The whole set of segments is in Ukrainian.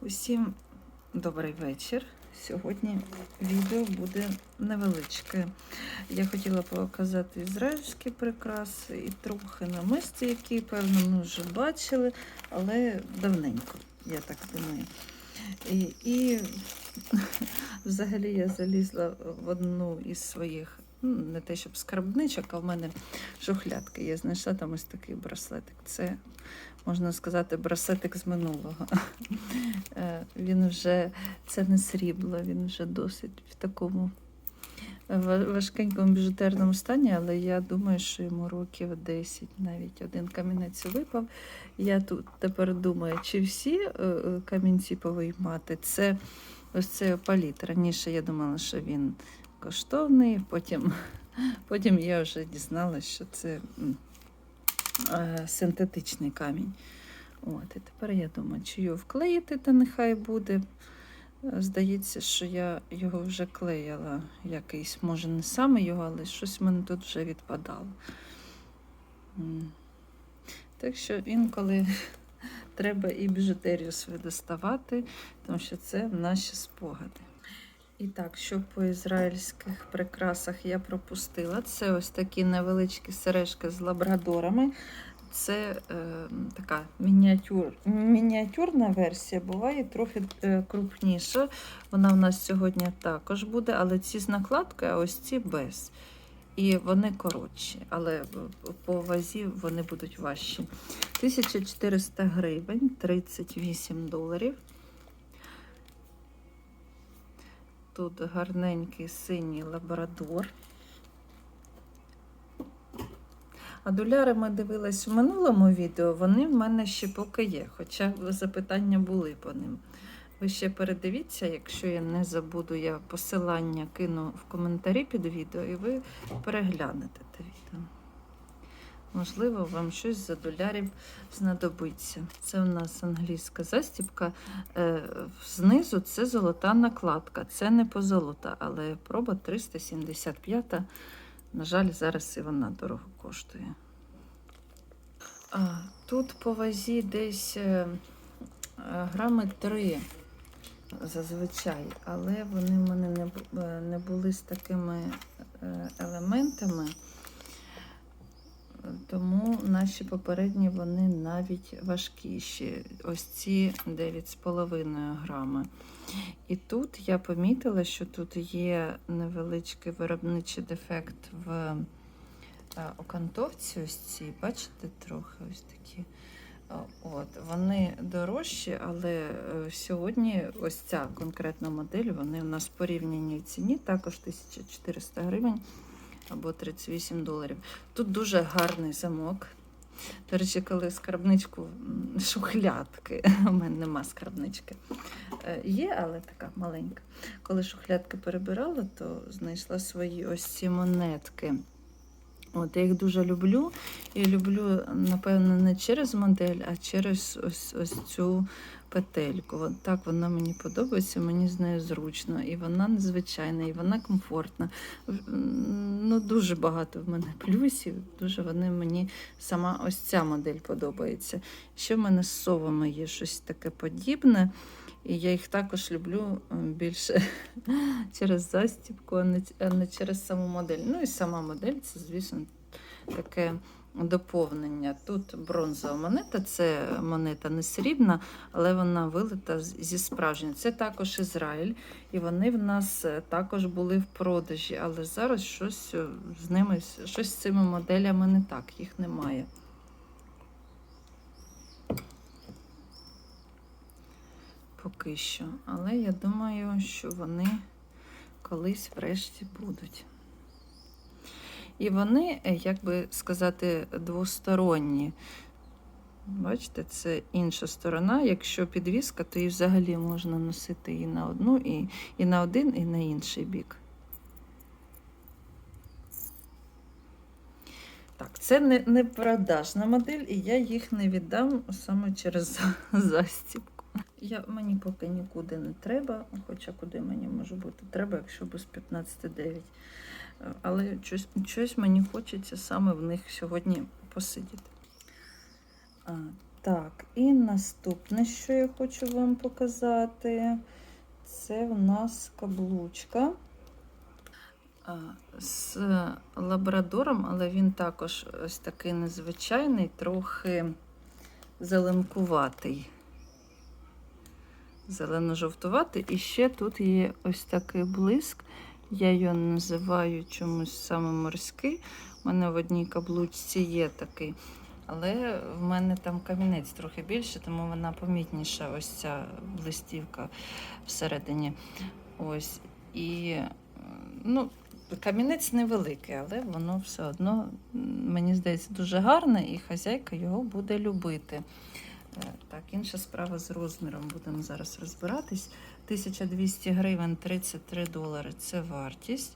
Усім добрий вечір. Сьогодні відео буде невеличке. Я хотіла показати ізраїльські прикраси і трохи намисті, які, певно, ми вже бачили, але давненько, я так думаю. І, і взагалі я залізла в одну із своїх, ну, не те, щоб скарбничок, а в мене шухлядки. Я знайшла там ось такий браслетик. Це, можна сказати, браслетик з минулого. Е, Він вже це не срібло, він вже досить в такому ва- важкенькому біжутерному стані, але я думаю, що йому років 10, навіть один камінець випав. Я тут тепер думаю, чи всі е, камінці повиймати. Це ось цей опаліт. Раніше я думала, що він коштовний, потім, потім я вже дізналася, що це синтетичний камінь. От, і тепер я думаю, чи його вклеїти, та нехай буде. Е, Здається, що я його вже клеїла якийсь, може, не саме його, але щось в мене тут вже відпадало. Так що інколи треба і біжутерію свою доставати, тому що це наші спогади. І так, що по ізраїльських прикрасах я пропустила, це ось такі невеличкі сережки з лабрадорами. Це е, така мініатюр, мініатюрна версія, буває трохи е, крупніша. Вона в нас сьогодні також буде, але ці з накладкою, а ось ці без. І вони коротші, але по вазі вони будуть важчі. 1400 гривень, 38 доларів. Тут гарненький синій лабрадор. А доляри ми дивились у минулому відео, вони в мене ще поки є, хоча запитання були по ним. Ви ще передивіться, якщо я не забуду, я посилання кину в коментарі під відео, і ви переглянете те відео. Можливо, вам щось за долярів знадобиться. Це у нас англійська застібка. Е, Знизу це золота накладка. Це не позолота, але проба 375. На жаль, зараз і вона дорого коштує. Тут по вазі десь е, е, грами 3 зазвичай, але вони в мене не, були з такими елементами. Тому наші попередні вони навіть важкіші. Ось ці 9,5 грами. І тут я помітила, що тут є невеличкий виробничий дефект в е, окантовці. Ось ці, бачите, трохи ось такі. Е, От, вони дорожчі, але е, сьогодні ось ця конкретна модель, вони у нас порівняні в ціні, також 1400 гривень або 38 доларів. Тут дуже гарний замок. До речі, коли скарбничку шухлядки, у мене нема скарбнички. Е, Є, але така маленька. Коли шухлядки перебирала, то знайшла свої ось ці монетки. От, я їх дуже люблю. І люблю, напевно, не через модель, а через ось, ось цю петельку. От так вона мені подобається, мені з нею зручно. І вона незвичайна, і вона комфортна. Ну, дуже багато в мене плюсів. Дуже вони мені сама ось ця модель подобається. Ще в мене з совами є щось таке подібне. І я їх також люблю е, більше через застібку, а не, через саму модель. Ну і сама модель це, звісно, таке доповнення. Тут бронзова монета, це монета не срібна, але вона вилита зі справжньої. Це також Ізраїль, і вони в нас е, також були в продажі, але зараз щось е, з ними, щось з цими моделями не так, їх немає. Поки що. Але я думаю, що вони колись врешті будуть. І вони, е, як би сказати, двосторонні. Бачите, це інша сторона. Якщо підвіска, то її взагалі можна носити і на одну, і, і на один, і на інший бік. Так, це не, не продажна модель, і я їх не віддам саме через застібку. Я, мені поки нікуди не треба, хоча куди мені може бути треба, якщо без 15,9. Е, Але щось, щось мені хочеться саме в них сьогодні посидіти. А, Так, і наступне, що я хочу вам показати, це в нас каблучка а, з лабрадором, але він також ось такий незвичайний, трохи зеленкуватий. Зелено-жовтуватий. І ще тут є ось такий блиск. Я його називаю чомусь саме морський. У мене в одній каблучці є такий. Але в мене там камінець трохи більше, тому вона помітніша, ось ця блистівка всередині. Ось. І ну, камінець невеликий, але воно все одно, мені здається, дуже гарне, і хазяйка його буде любити. Е, Так, інша справа з розміром. Будемо зараз розбиратись. 1200 гривень 33 долари це вартість.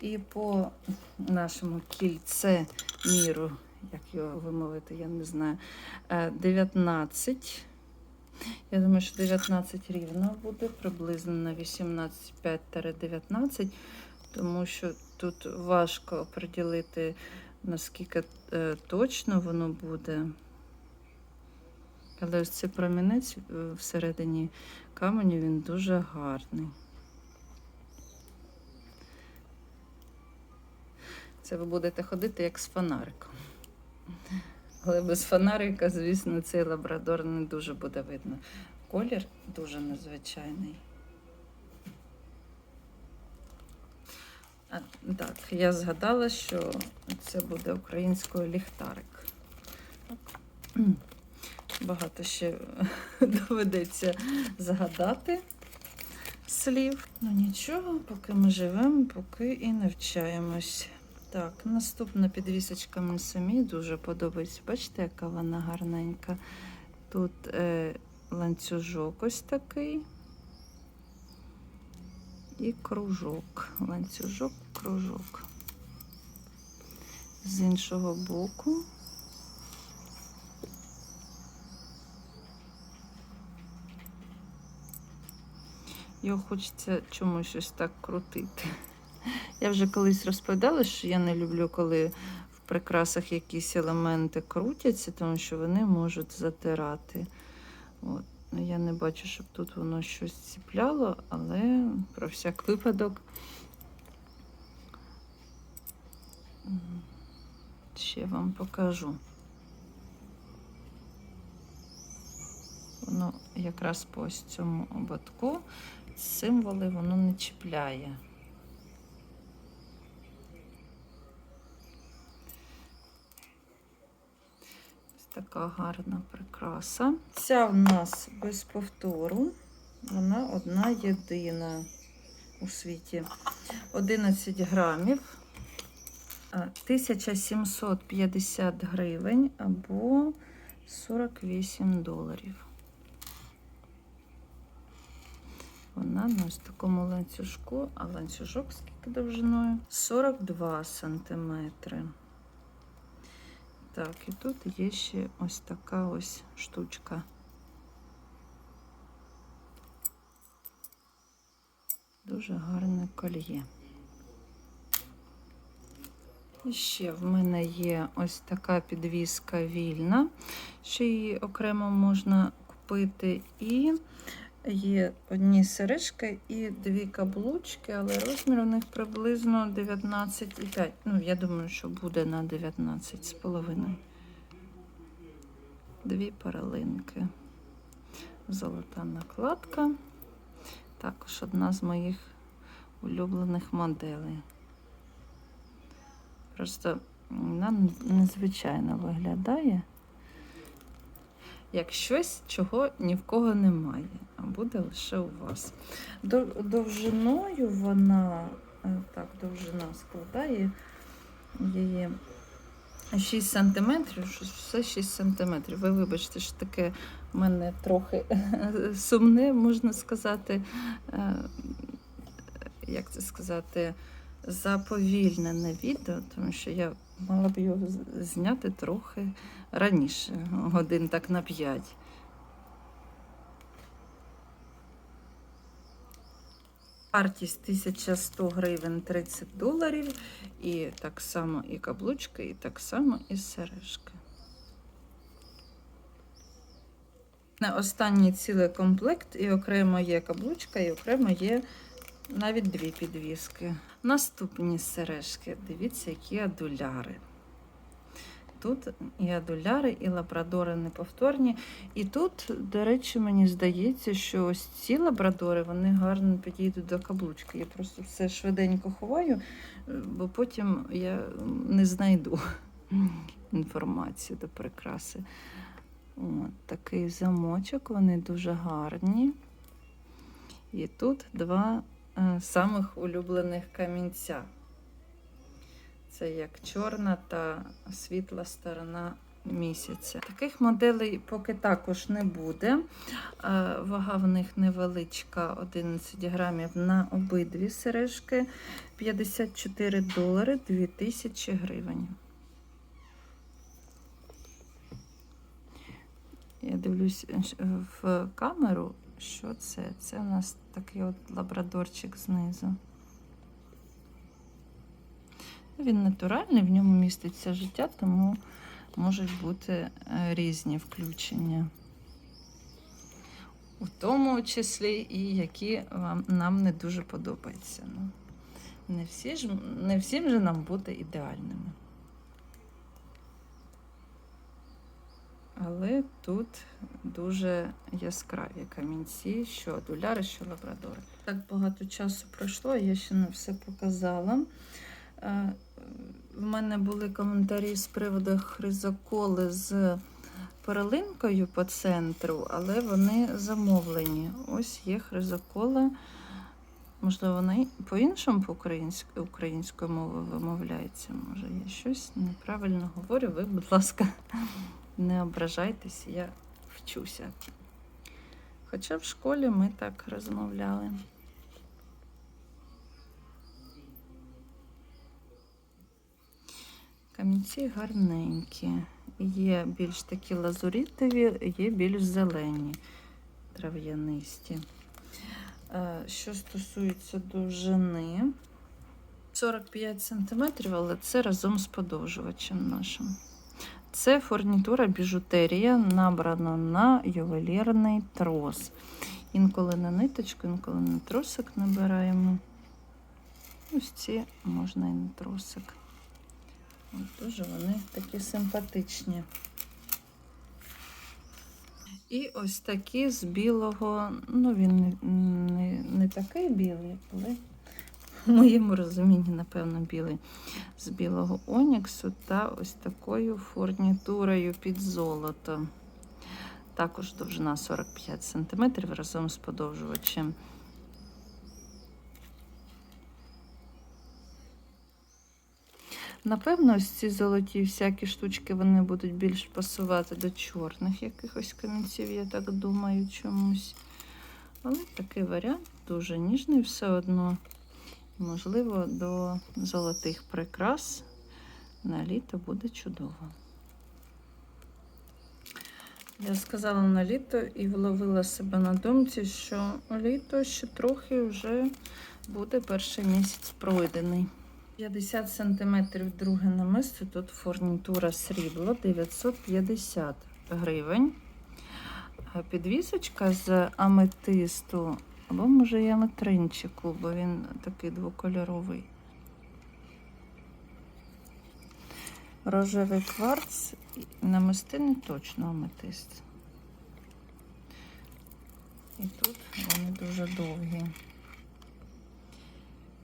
І по нашому кільце міру, як його вимовити, я не знаю. е, 19. Я думаю, що 19 рівно буде, приблизно на 18,5-19, тому що тут важко приділити, наскільки е, точно воно буде. Але ось цей промінець е, всередині каменю він дуже гарний. Це ви будете ходити як з фонариком. Але без фонарика, звісно, цей лабрадор не дуже буде видно. Колір дуже незвичайний. А, так, я згадала, що це буде українською ліхтарик. Багато ще доведеться згадати слів. Ну нічого, поки ми живемо, поки і навчаємось. Так, наступна підвісочка мені самі дуже подобається. Бачите, яка вона гарненька. Тут е, ланцюжок ось такий. І кружок. Ланцюжок, кружок. З іншого боку. Його хочеться чомусь ось так крутити. Я вже колись розповідала, що я не люблю, коли в прикрасах якісь елементи крутяться, тому що вони можуть затирати. От. Ну, Я не бачу, щоб тут воно щось ціпляло, але про всяк випадок. Ще вам покажу. Воно якраз по ось цьому ободку символи воно не чіпляє. Ось така гарна прикраса. Ця в нас без повтору. Вона одна єдина у світі. 11 грамів. 1750 гривень або 48 доларів. Вона на ось такому ланцюжку, а ланцюжок скільки довжиною? 42 сантиметри. Так, і тут є ще ось така ось штучка. Дуже гарне кольє. І ще в мене є ось така підвіска вільна, ще її окремо можна купити. І є одні сережки і дві каблучки, але розмір у них приблизно 19,5. Ну, я думаю, що буде на 19,5. Дві паралинки. Золота накладка. Також одна з моїх улюблених моделей. Просто вона незвичайно виглядає як щось, чого ні в кого немає, а буде лише у вас. Довжиною вона, е, так, довжина складає її 6 сантиметрів, все 6 сантиметрів. Ви вибачте, що таке в мене трохи сумне, можна сказати, е, як це сказати, заповільнене відео, тому що я мала б його зняти трохи раніше, годин так на 5. Вартість 1100 гривень 30 доларів. І так само і каблучка, і так само і сережки. На останній цілий комплект, і окремо є каблучка, і окремо є навіть дві підвіски. Наступні сережки. Дивіться, які адуляри. Тут і адуляри, і лабрадори неповторні. І тут, до речі, мені здається, що ось ці лабрадори вони гарно підійдуть до каблучки. Я просто все швиденько ховаю, бо потім я не знайду інформацію до прикраси. От такий замочок, вони дуже гарні. І тут два самих улюблених камінця. Це як чорна та світла сторона місяця. Таких моделей поки також не буде. Е, Вага в них невеличка, 11 грамів на обидві сережки, 54 долари 2000 гривень. Я дивлюсь е, в камеру, що це? Це у нас такий от лабрадорчик знизу. Він натуральний, в ньому міститься життя, тому можуть бути е, різні включення. У тому числі і які вам, нам не дуже подобаються. Ну, не, всі ж, не всім же нам бути ідеальними. Але тут дуже яскраві камінці, що адуляри, що лабрадори. Так багато часу пройшло, я ще не все показала. Е, В мене були коментарі з приводу хризоколи з перлинкою по центру, але вони замовлені. Ось є хризокола. Можливо, вона по-іншому по українською мовою вимовляється. Може, я щось неправильно говорю. Ви, будь ласка, не ображайтесь, я вчуся. Хоча в школі ми так розмовляли. Камінці гарненькі. Є більш такі лазурітові, є більш зелені, трав'янисті. Е, Що стосується довжини, 45 см, але це разом з подовжувачем нашим. Це фурнітура біжутерія, набрана на ювелірний трос. Інколи на ниточку, інколи на тросик набираємо. Ось ці можна і на тросик. От Дуже вони такі симпатичні. І ось такі з білого, ну він не, не, не такий білий, але в моєму розумінні, напевно, білий з білого оніксу та ось такою фурнітурою під золото. Також довжина 45 см разом з подовжувачем. Напевно, ось ці золоті всякі штучки вони будуть більш пасувати до чорних якихось камінців, я так думаю, чомусь. Але такий варіант дуже ніжний все одно. Можливо, до золотих прикрас на літо буде чудово. Я сказала на літо і вловила себе на думці, що літо ще трохи вже буде перший місяць пройдений. 50 см друге намисто, тут фурнітура срібло 950 гривень. Підвісочка з аметисту, або, може, і аметринчику, бо він такий двокольоровий. Рожевий кварц, намистини точно аметист. І тут вони дуже довгі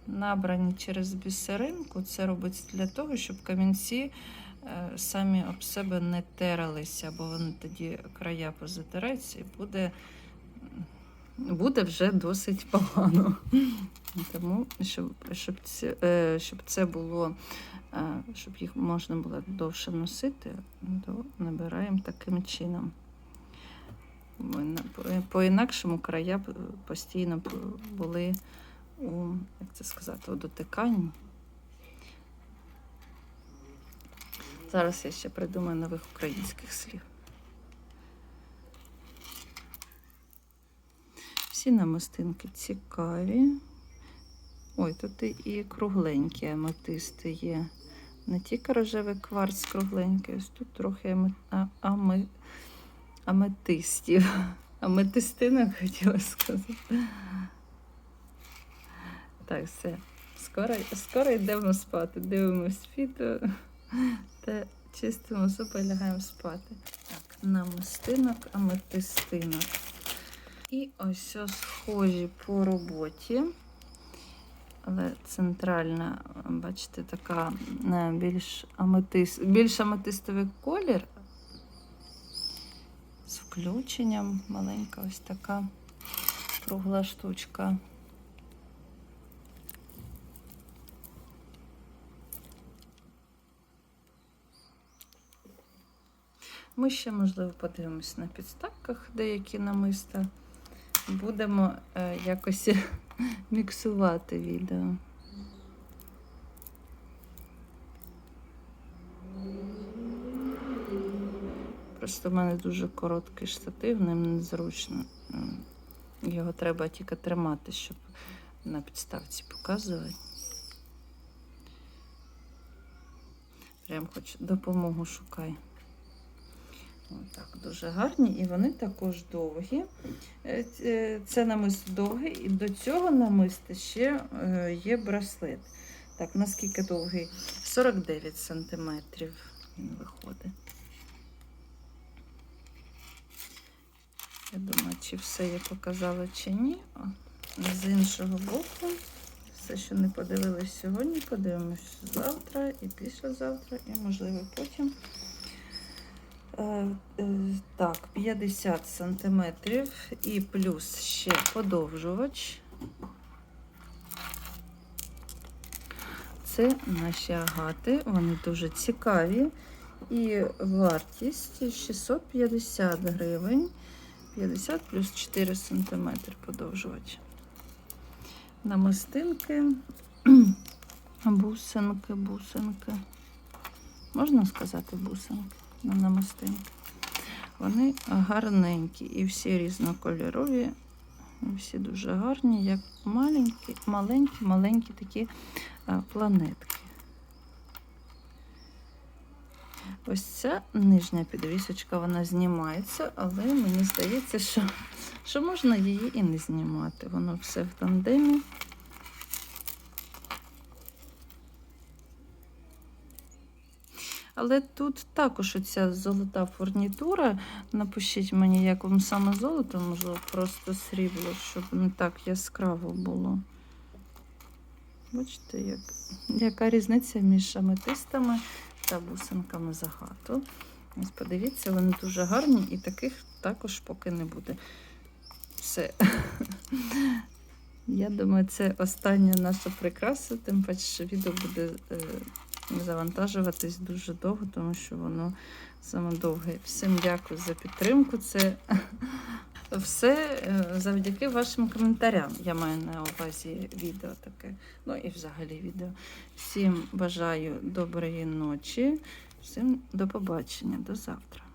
набрані через бісеринку. Це робиться для того, щоб камінці е, самі об себе не тералися, бо вони тоді края позатираються і буде буде вже досить погано. Тому, щоб щоб, це, щоб це було, е, щоб їх можна було довше носити, то набираємо таким чином. По-інакшому края постійно були у, як це сказати, у дотиканні. Зараз я ще придумаю нових українських слів. Всі намистинки цікаві. Ой, тут і кругленькі аметисти є. Не тільки рожевий кварц кругленький, ось тут трохи ами... аметистів. Аметистинок хотіла сказати. Так, все. Скоро, скоро йдемо спати. Дивимось відео та чистимо зуби лягаємо спати. Так, намистинок, аметистинок. І ось схожі по роботі. Але центральна, бачите, така більш, аметис, більш аметистовий колір. З включенням маленька ось така кругла штучка. Ми ще, можливо, подивимось на підставках деякі намиста. Будемо е, якось міксувати відео. Просто в мене дуже короткий штатив, ним незручно. Його треба тільки тримати, щоб на підставці показувати. Прям хоч допомогу шукай. Отак, дуже гарні, і вони також довгі. Е, Це намисто довге, і до цього намиста ще е, є браслет. Так, наскільки довгий? 49 сантиметрів він виходить. Я думаю, чи все я показала, чи ні. О, з іншого боку, все, що не подивились сьогодні, подивимось завтра і післязавтра, і, можливо, потім. Е, е, Так, 50 сантиметрів і плюс ще подовжувач. Це наші агати, вони дуже цікаві. І вартість 650 гривень. 50 плюс 4 сантиметри подовжувач. Намистинки, бусинки, бусинки. Можна сказати бусинки на? Вони гарненькі і всі різнокольорові, всі дуже гарні, як маленькі, маленькі, маленькі такі планетки. Ось ця нижня підвісочка, вона знімається, але мені здається, що, що можна її і не знімати. Воно все в тандемі. Але тут також оця золота фурнітура. Напишіть мені, як вам саме золото, можливо, просто срібло, щоб не так яскраво було. Бачите, як, яка різниця між аметистами та бусинками загату. Ось подивіться, вони дуже гарні і таких також поки не буде. Все. Я думаю, це остання наша прикраса, тим паче, що відео буде е, завантажуватись дуже довго, тому що воно саме довге. Всім дякую за підтримку. Це все е, завдяки вашим коментарям. Я маю на увазі відео таке. Ну і взагалі відео. Всім бажаю доброї ночі. Всім до побачення, до завтра.